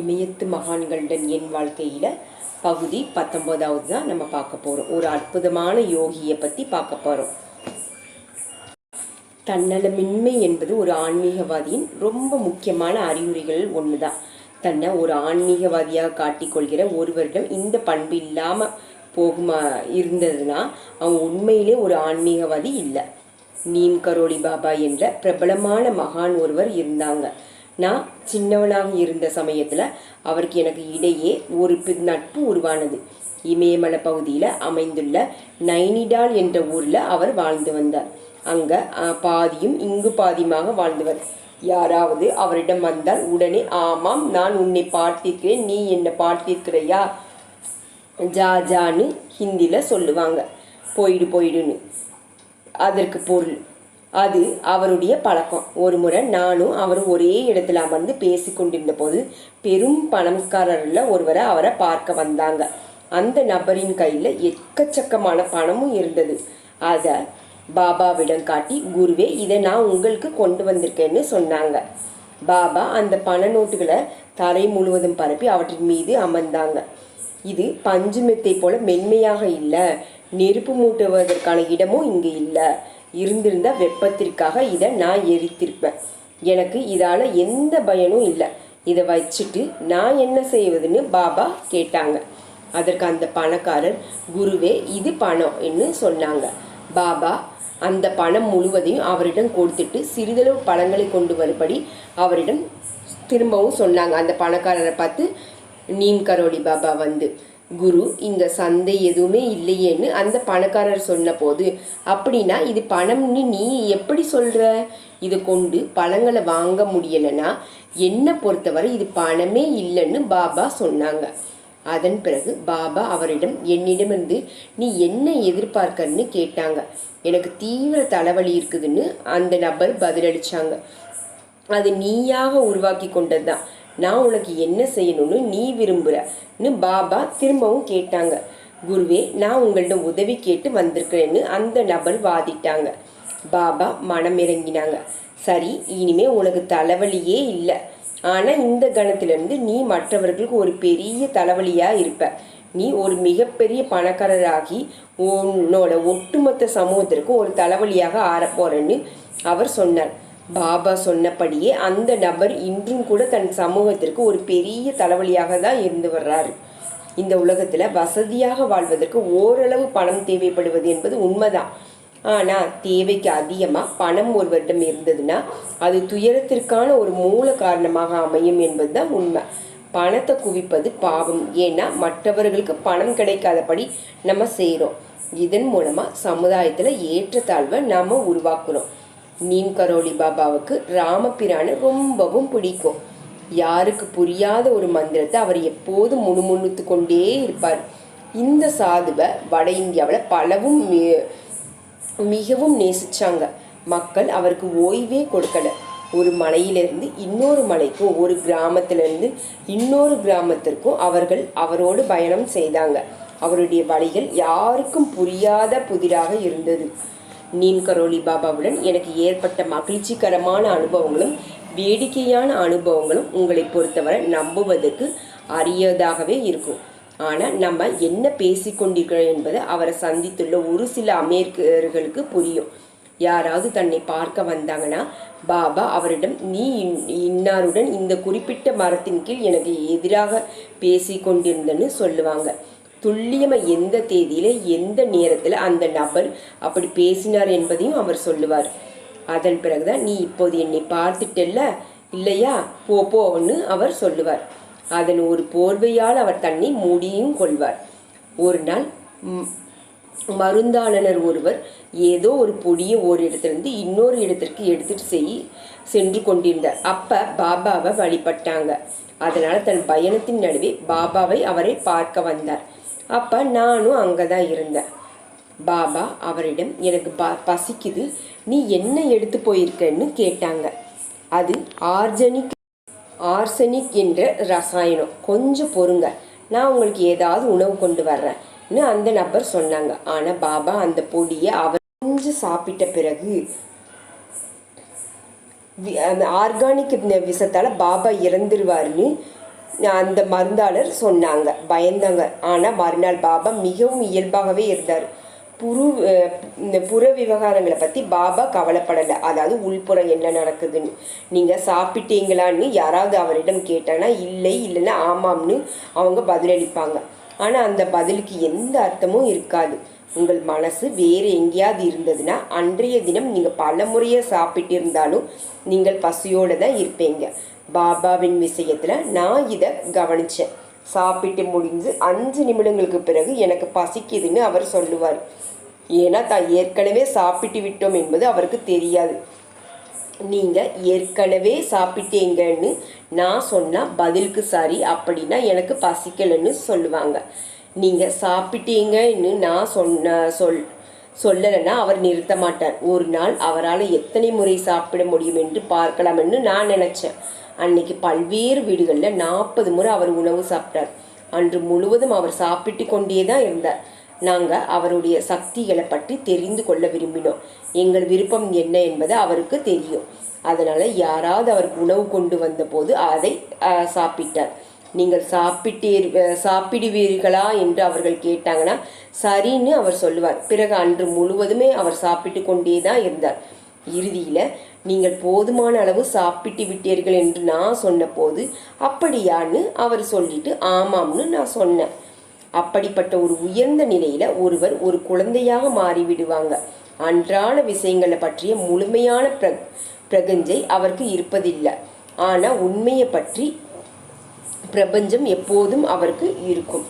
இமயத்து மகான்களுடன் என் வாழ்க்கையில் பகுதி பத்தொம்போதாவது தான் நம்ம பார்க்க போகிறோம் ஒரு அற்புதமான யோகியை பற்றி பார்க்க போகிறோம் தன்னலமின்மை என்பது ஒரு ஆன்மீகவாதியின் ரொம்ப முக்கியமான அறிகுறிகள் ஒன்று தான் தன்னை ஒரு ஆன்மீகவாதியாக காட்டிக்கொள்கிற ஒருவரிடம் இந்த பண்பு இல்லாமல் போகுமா இருந்ததுன்னா அவன் உண்மையிலே ஒரு ஆன்மீகவாதி இல்லை. நீம் கரோலி பாபா என்ற பிரபலமான மகான் ஒருவர் இருந்தாங்க. நான் சின்னவனாக இருந்த சமயத்தில் அவருக்கு எனக்கு இடையே ஒரு நட்பு உருவானது. இமயமலை பகுதியில் அமைந்துள்ள நைனிடால் என்ற ஊரில் அவர் வாழ்ந்து வந்தார். அங்கே பாதியும் இங்கு பாதியுமாக வாழ்ந்தவர். யாராவது அவரிடம் வந்தால் உடனே ஆமாம் நான் உன்னை பார்த்திருக்கிறேன் நீ என்னை பார்த்திருக்கிறையா? ஜா ஜான்னு ஹிந்தியில் சொல்லுவாங்க. போயிடு போயிடுன்னு. அதற்கு பொருள் அது அவருடைய பழக்கம். ஒரு முறை நானும் அவரும் ஒரே இடத்துல அமர்ந்து பேசி கொண்டிருந்த போது பெரும் பணக்காரர்ல ஒருவரை அவரை பார்க்க வந்தாங்க. அந்த நபரின் கையில் எக்கச்சக்கமான பணமும் இருந்தது. அதை பாபாவிடம் காட்டி குருவே இதை நான் உங்களுக்கு கொண்டு வந்திருக்கேன்னு சொன்னாங்க. பாபா அந்த பண நோட்டுகளை தரை முழுவதும் பரப்பி அவற்றின் மீது அமர்ந்தாங்க. இது பஞ்சு மெத்தை போல மென்மையாக இல்லை. நெருப்பு மூட்டுவதற்கான இடமும் இங்கே இல்லை. இருந்திருந்த வெப்பத்திற்காக இதை நான் எரித்திருப்பேன். எனக்கு இதால் எந்த பயனும் இல்லை. இதை வச்சுட்டு நான் என்ன செய்வதுன்னு பாபா கேட்டாங்க. அதற்கு அந்த பணக்காரர் குருவே இது பணம் என்று சொன்னாங்க. பாபா அந்த பணம் முழுவதையும் அவரிடம் கொடுத்துட்டு சிறிதளவு பழங்களை கொண்டு வரும்படி அவரிடம் திரும்பவும் சொன்னாங்க. அந்த பணக்காரரை பார்த்து நீம் கரோடி பாபா வந்து குரு இங்க சந்தை எதுவுமே இல்லையேன்னு அந்த பணக்காரர் சொன்னபோது அப்படின்னா இது பணம்னு நீ எப்படி சொல்ற? இதை கொண்டு பழங்களை வாங்க முடியலைன்னா என்னை பொறுத்தவரை இது பணமே இல்லைன்னு பாபா சொன்னாங்க. அதன் பிறகு பாபா அவரிடம் என்னிடமிருந்து நீ என்ன எதிர்பார்க்கன்னு கேட்டாங்க. எனக்கு தீவிர தலைவலி இருக்குதுன்னு அந்த நபர் பதிலளிச்சாங்க. அது நீயாக உருவாக்கி கொண்டது தான் நான் உனக்கு என்ன செய்யணும்னு நீ விரும்புறன்னு பாபா திரும்பவும் கேட்டாங்க. குருவே நான் உங்கள்ட்ட உதவி கேட்டு வந்திருக்கிறேன்னு அந்த நபர் வாதிட்டாங்க. பாபா மனம் இறங்கினாங்க சரி இனிமே உனக்கு தலைவலியே இல்லை. ஆனால் இந்த கணத்திலிருந்து நீ மற்றவர்களுக்கு ஒரு பெரிய தலைவலியாக இருப்ப. நீ ஒரு மிகப்பெரிய பணக்காரராகி உன்னோட ஒட்டுமொத்த சமூகத்திற்கு ஒரு தலைவலியாக ஆறப்போறேன்னு அவர் சொன்னார். பாபா சொன்னபடியே அந்த நபர் இன்றும் கூட தன் சமூகத்திற்கு ஒரு பெரிய தலைவலியாக தான் இருந்து வர்றாரு. இந்த உலகத்தில் வசதியாக வாழ்வதற்கு ஓரளவு பணம் தேவைப்படுவது என்பது உண்மைதான். ஆனால் தேவைக்கு அதிகமாக பணம் ஒருவரிடம் இருந்ததுன்னா அது துயரத்திற்கான ஒரு மூல காரணமாக அமையும் என்பது தான் உண்மை. பணத்தை குவிப்பது பாவம். ஏன்னா மற்றவர்களுக்கு பணம் கிடைக்காதபடி நம்ம செய்கிறோம் இதன் மூலமாக சமுதாயத்தில் ஏற்றத்தாழ்வை நாம் உருவாக்குறோம். நீம் கரோலி பாபாவுக்கு ராமபிரானை ரொம்பவும் பிடிக்கும். யாருக்கு புரியாத ஒரு மந்திரத்தை அவர் எப்போதும் முணுமுணுத்து கொண்டே இருப்பார். இந்த சாதுவை வட இந்தியாவில் பலவும் மிகவும் நேசிச்சாங்க. மக்கள் அவருக்கு ஓய்வே கொடுக்கல. ஒரு மலையிலிருந்து இன்னொரு மலைக்கும் ஒரு கிராமத்திலிருந்து இன்னொரு கிராமத்திற்கும் அவர்கள் அவரோடு பயணம் செய்தாங்க. அவருடைய வழிகள் யாருக்கும் புரியாத புதிராக இருந்தது. நீம் கரோலி பாபாவுடன் எனக்கு ஏற்பட்ட மகிழ்ச்சிகரமான அனுபவங்களும் வேடிக்கையான அனுபவங்களும் உங்களை பொறுத்தவரை நம்புவதற்கு அரியதாகவே இருக்கும். ஆனால் நம்ம என்ன பேசிக்கொண்டிருக்கிறோம் என்பது அவரை சந்தித்துள்ள ஒரு சில அமெரிக்கர்களுக்கு புரியும். யாராவது தன்னை பார்க்க வந்தாங்கன்னா பாபா அவரிடம் நீ இன்- இன்னாருடன் இந்த குறிப்பிட்ட மரத்தின் கீழ் எனக்கு எதிராக பேசி கொண்டிருந்தன்னு சொல்லுவாங்க. துல்லியமாக எந்த தேதியில் எந்த நேரத்தில் அந்த நபர் அப்படி பேசினார் என்பதையும் அவர் சொல்லுவார். அதன் பிறகுதான் நீ இப்போது என்னை பார்த்துட்டல்ல? இல்லையா? போ போன்னு அவர் சொல்லுவார். அதன் ஒரு போர்வையால் அவர் தன்னை மூடியும் கொள்வார். ஒரு நாள் மருந்தாளனர் ஒருவர் ஏதோ ஒரு பொடியை ஒரு இடத்திலிருந்து இன்னொரு இடத்திற்கு எடுத்துட்டு செய் சென்று கொண்டிருந்தார். அப்போ பாபாவை வழிபட்டாங்க. அதனால் தன் பயணத்தின் நடுவே பாபாவை அவரை பார்க்க வந்தார். அப்போ நானும் அங்கே தான் இருந்தேன். பாபா அவரிடம் எனக்கு ப பசிக்குது. நீ என்ன எடுத்து போயிருக்கன்னு கேட்டாங்க. அது ஆர்ஜனிக் ஆர்சனிக் என்ற ரசாயனம். கொஞ்சம் பொறுங்க. நான் உங்களுக்கு ஏதாவது உணவு கொண்டு வர்றேன்னு அந்த நபர் சொன்னாங்க. ஆனால் பாபா அந்த பொடியை அவர் கொஞ்சம் சாப்பிட்ட பிறகு அந்த ஆர்கானிக் விஷத்தால் பாபா இறந்துருவாருன்னு அந்த மருந்தாளர் சொன்னாங்க. பயந்தாங்க. ஆனால் மறுநாள் பாபா மிகவும் இயல்பாகவே இருந்தார். புரு இந்த புற விவகாரங்களை பற்றி பாபா கவலைப்படலை. அதாவது உள்புறம் என்ன நடக்குதுன்னு. நீங்கள் சாப்பிட்டீங்களான்னு யாராவது அவரிடம் கேட்டாங்கன்னா இல்லை இல்லைன்னா ஆமாம்னு அவங்க பதிலளிப்பாங்க. ஆனால் அந்த பதிலுக்கு எந்த அர்த்தமும் இருக்காது. உங்கள் மனசு வேறு எங்கேயாவது இருந்ததுன்னா அன்றைய தினம் நீங்கள் பல முறையை சாப்பிட்டு இருந்தாலும் நீங்கள் பசியோடு தான் இருப்பீங்க. பாபாவின் விஷயத்தில் நான் இதை கவனித்தேன் சாப்பிட்டு முடிஞ்சு அஞ்சு நிமிடங்களுக்கு பிறகு எனக்கு பசிக்குதுன்னு அவர் சொல்லுவார். ஏன்னா தான் ஏற்கனவே சாப்பிட்டு விட்டோம் என்பது அவருக்கு தெரியாது. நீங்கள் ஏற்கனவே சாப்பிட்டீங்கன்னு நான் சொன்னால் பதிலுக்கு சரி அப்படின்னா எனக்கு பசிக்கலைன்னு சொல்லுவாங்க. நீங்கள் சாப்பிட்டீங்கன்னு நான் சொன்ன சொல் சொல்லலைன்னா அவர் நிறுத்த மாட்டார். ஒரு நாள் அவரால் எத்தனை முறை சாப்பிட முடியும் என்று பார்க்கலாம்னு நான் நினச்சேன். அன்னைக்கு பல்வேறு வீடுகளில் நாற்பது முறை அவர் உணவு சாப்பிட்டார். அன்று முழுவதும் அவர் சாப்பிட்டு கொண்டே தான் இருந்தார். நாங்கள் அவருடைய சக்திகளை பற்றி தெரிந்து கொள்ள விரும்பினோம். எங்கள் விருப்பம் என்ன என்பது அவருக்கு தெரியும். அதனால் யாராவது அவருக்கு உணவு கொண்டு வந்தபோது அதை சாப்பிட்டார். நீங்கள் சாப்பிட்டீர் சாப்பிடுவீர்களா என்று அவர்கள் கேட்டாங்கன்னா சரின்னு அவர் சொல்லுவார். பிறகு அன்று முழுவதுமே அவர் சாப்பிட்டு கொண்டே தான் இருந்தார். இறுதியில் நீங்கள் போதுமான அளவு சாப்பிட்டு விட்டீர்கள் என்று நான் சொன்னபோது அப்படியான்னு அவர் சொல்லிட்டு ஆமாம்னு நான் சொன்னேன். அப்படிப்பட்ட ஒரு உயர்ந்த நிலையில் ஒருவர் ஒரு குழந்தையாக மாறிவிடுவாங்க. அன்றாட விஷயங்களை பற்றிய முழுமையான பிர பிரகஞ்சை அவருக்கு இருப்பதில்லை. ஆனால் உண்மையை பற்றி பிரபஞ்சம் எப்போதும் அவருக்கு இருக்கும்.